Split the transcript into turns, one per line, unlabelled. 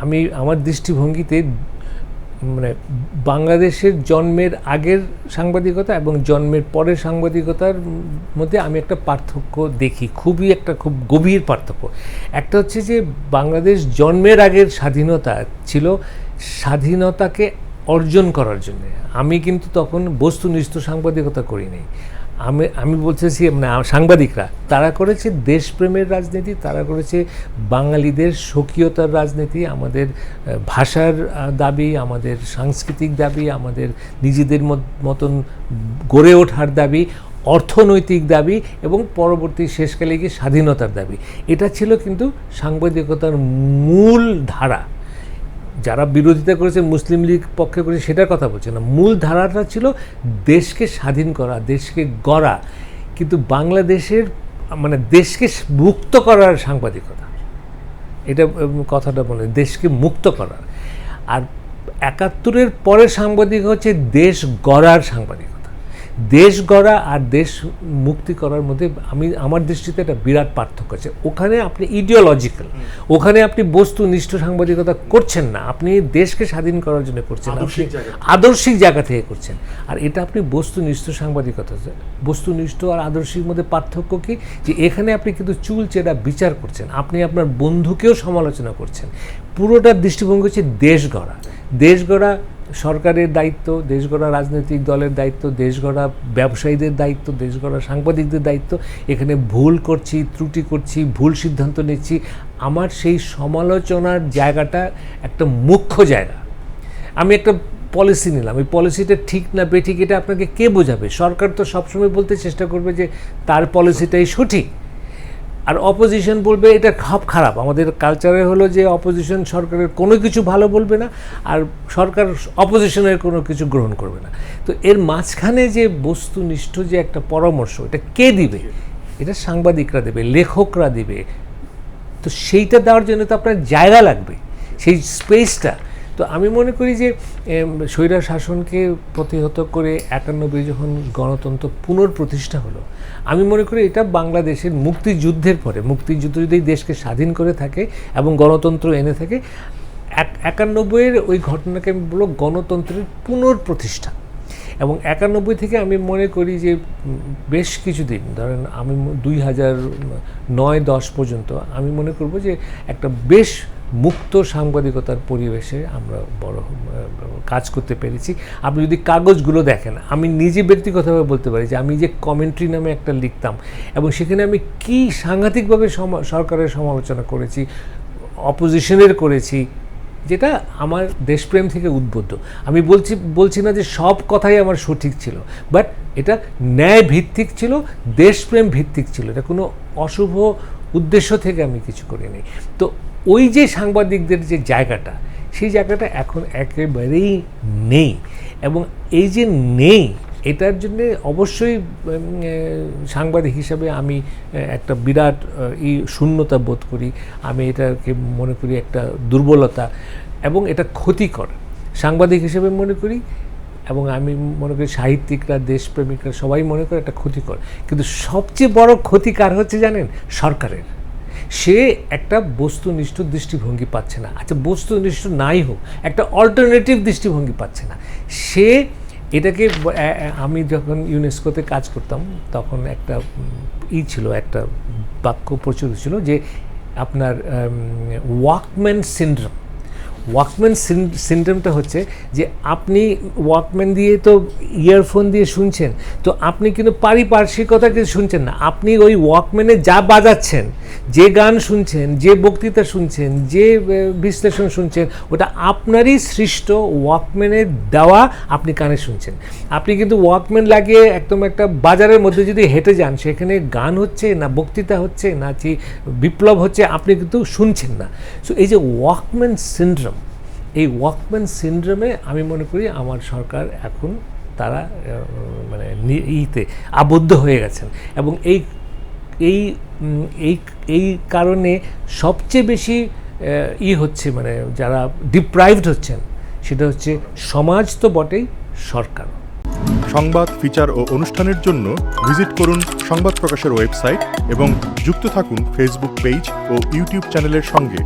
আমি আমার দৃষ্টিভঙ্গিতে মানে বাংলাদেশের জন্মের আগের সাংবাদিকতা এবং জন্মের পরের সাংবাদিকতার মধ্যে আমি একটা পার্থক্য দেখি। খুবই একটা খুব গভীর পার্থক্য। একটা হচ্ছে যে বাংলাদেশ জন্মের আগের স্বাধীনতা ছিল স্বাধীনতাকে অর্জন করার জন্য। আমি কিন্তু তখন বস্তুনিষ্ঠ সাংবাদিকতা করিনি আমি আমি বলতেছি মানে সাংবাদিকরা, তারা করেছে দেশপ্রেমের রাজনীতি, তারা করেছে বাঙালিদের স্বকীয়তার রাজনীতি, আমাদের ভাষার দাবি, আমাদের সাংস্কৃতিক দাবি, আমাদের নিজেদের মতন গড়ে ওঠার দাবি, অর্থনৈতিক দাবি এবং পরবর্তী শেষকালে গিয়ে স্বাধীনতার দাবি। এটা ছিল কিন্তু সাংবাদিকতার মূল ধারা। যারা বিরোধিতা করেছে, মুসলিম লীগ পক্ষে করেছে, সেটার কথা বলছে না। মূল ধারাটা ছিল দেশকে স্বাধীন করা, দেশকে গড়া। কিন্তু বাংলাদেশের মানে দেশকে মুক্ত করার সাংবাদিকতা। এটা কথাটা বলে দেশকে মুক্ত করার আর একাত্তরের পরে সাংবাদিক হচ্ছে দেশ গড়ার সাংবাদিকতা দেশ গড়া আর দেশ মুক্তি করার মধ্যে আমি আমার দৃষ্টিতে একটা বিরাট পার্থক্য আছে। ওখানে আপনি ইডিওলজিক্যাল ওখানে আপনি বস্তুনিষ্ঠ সাংবাদিকতা করছেন না। আপনি দেশকে স্বাধীন করার জন্য করছেন আপনি
আদর্শিক জায়গা থেকে।
করছেন। আর এটা আপনি বস্তুনিষ্ঠ সাংবাদিকতা বস্তুনিষ্ঠ আর আদর্শিক মধ্যে পার্থক্য কি? যে এখানে আপনি কিন্তু চুল চেরা বিচার করছেন আপনি আপনার বন্ধুকেও সমালোচনা করছেন। পুরোটার দৃষ্টিভঙ্গি হচ্ছে দেশ গড়া। দেশ গড়া সরকারের দায়িত্ব, দেশ গড়া রাজনৈতিক দলের দায়িত্ব, দেশ গড়া ব্যবসায়ীদের দায়িত্ব, দেশ গড়া সাংবাদিকদের দায়িত্ব। এখানে ভুল করছি, ত্রুটি করছি, ভুল সিদ্ধান্ত নিচ্ছি। আমার সেই সমালোচনার জায়গাটা একটা মুখ্য জায়গা। আমি একটা পলিসি নিলাম। এই পলিসিটা ঠিক না বেঠিক, এটা আপনাকে কে বোঝাবে? সরকার তো সবসময় বলতে চেষ্টা করবে যে তার পলিসিটাই সঠিক। আর অপোজিশন বলবে, এটা খাপ খারাপ। আমাদের কালচারে হলো যে অপোজিশন সরকারের কোনো কিছু ভালো বলবে না, আর সরকার অপোজিশনের কোনো কিছু গ্রহণ করবে না। তো এর মাঝখানে যে বস্তুনিষ্ঠ যে একটা পরামর্শ, এটা কে দিবে? এটা সাংবাদিকরা দেবে, লেখকরা দিবে। তো সেইটা দেওয়ার জন্য তো আপনার জায়গা লাগবে। সেই স্পেসটা তো আমি মনে করি যে স্বৈরা শাসনকে প্রতিহত করে একানব্বই যখন গণতন্ত্র পুনর্প্রতিষ্ঠা হলো, আমি মনে করি এটা বাংলাদেশের মুক্তিযুদ্ধের পরে, মুক্তিযুদ্ধ যদি দেশকে স্বাধীন করে থাকে এবং গণতন্ত্র এনে থাকে, এক একানব্বইয়ের ওই ঘটনাকে আমি বলব গণতন্ত্রের পুনর্প্রতিষ্ঠা। এবং একানব্বই থেকে আমি মনে করি যে, বেশ কিছুদিন, ধরেন আমি দুই হাজার নয় দশ পর্যন্ত আমি মনে করব যে, একটা বেশ মুক্ত সাংবাদিকতার পরিবেশে আমরা বড় কাজ করতে পেরেছি। আপনি যদি কাগজগুলো দেখেন, আমি নিজে ব্যক্তিগতভাবে বলতে পারি যে আমি যে কমেন্ট্রি নামে একটা লিখতাম এবং সেখানে আমি কি সাংঘাতিকভাবে সরকারের সমালোচনা করেছি, অপোজিশনের করেছি, যেটা আমার দেশপ্রেম থেকে উদ্বুদ্ধ। আমি বলছি বলছি না যে সব কথাই আমার সঠিক ছিল বাট এটা ন্যায় ভিত্তিক ছিল, দেশপ্রেম ভিত্তিক ছিল। এটা কোনো অশুভ উদ্দেশ্য থেকে আমি কিছু করিনি। তো ওই যে সাংবাদিকদের যে জায়গাটা, সেই জায়গাটা এখন একেবারেই নেই। এবং এই যে নেই, এটার জন্য অবশ্যই সাংবাদিক হিসাবে আমি একটা বিরাট ই শূন্যতা বোধ করি। আমি এটাকে মনে করি একটা দুর্বলতা এবং এটা ক্ষতিকর। সাংবাদিক হিসেবে মনে করি এবং আমি মনে করি সাহিত্যিকরা, দেশপ্রেমিকরা সবাই মনে করে এটা ক্ষতিকর। কিন্তু সবচেয়ে বড় ক্ষতিকার হচ্ছে জানেন, সরকারের। সে একটা বস্তুনিষ্ঠ দৃষ্টিভঙ্গি পাচ্ছে না। আচ্ছা বস্তুনিষ্ঠ নাই হোক, একটা অল্টারনেটিভ দৃষ্টিভঙ্গি পাচ্ছে না। সে এটাকে আমি যখন ইউনেস্কোতে কাজ করতাম, তখন একটা ই ছিল, একটা বাক্য প্রচুর ছিল যে আপনার ওয়াকম্যান সিন্ড্রোম ওয়াকম্যান সিন্ড্রোমটা হচ্ছে যে আপনি ওয়াকম্যান দিয়ে তো ইয়ারফোন দিয়ে শুনছেন, তো আপনি কিন্তু পারিপার্শ্বিকতা কিছু শুনছেন না। আপনি ওই ওয়াকম্যানে যা বাজাচ্ছেন যে গান শুনছেন, যে বক্তৃতা শুনছেন, যে বিশ্লেষণ শুনছেন, ওটা আপনারই সৃষ্ট ওয়াকম্যানের দেওয়া আপনি কানে শুনছেন। আপনি কিন্তু ওয়াকম্যান লাগিয়ে একদম একটা বাজারের মধ্যে যদি হেঁটে যান, সেখানে গান হচ্ছে না বক্তৃতা হচ্ছে, না কি বিপ্লব হচ্ছে, আপনি কিন্তু শুনছেন না। সো এই যে ওয়াকম্যান সিন্ড্রোম, এই ওয়াকম্যান সিন্ড্রোমে আমি মনে করি আমার সরকার এখন তারা মানে ইতে আবদ্ধ হয়ে গেছেন। এবং এই এই এই এই কারণে সবচেয়ে বেশি ই হচ্ছে মানে যারা ডিপ্রাইভড হচ্ছেন, সেটা হচ্ছে সমাজ তো বটেই সরকার।
সংবাদ ফিচার ও অনুষ্ঠানের জন্য ভিজিট করুন সংবাদ প্রকাশের ওয়েবসাইট এবং যুক্ত থাকুন ফেসবুক পেজ ও ইউটিউব চ্যানেলের সঙ্গে।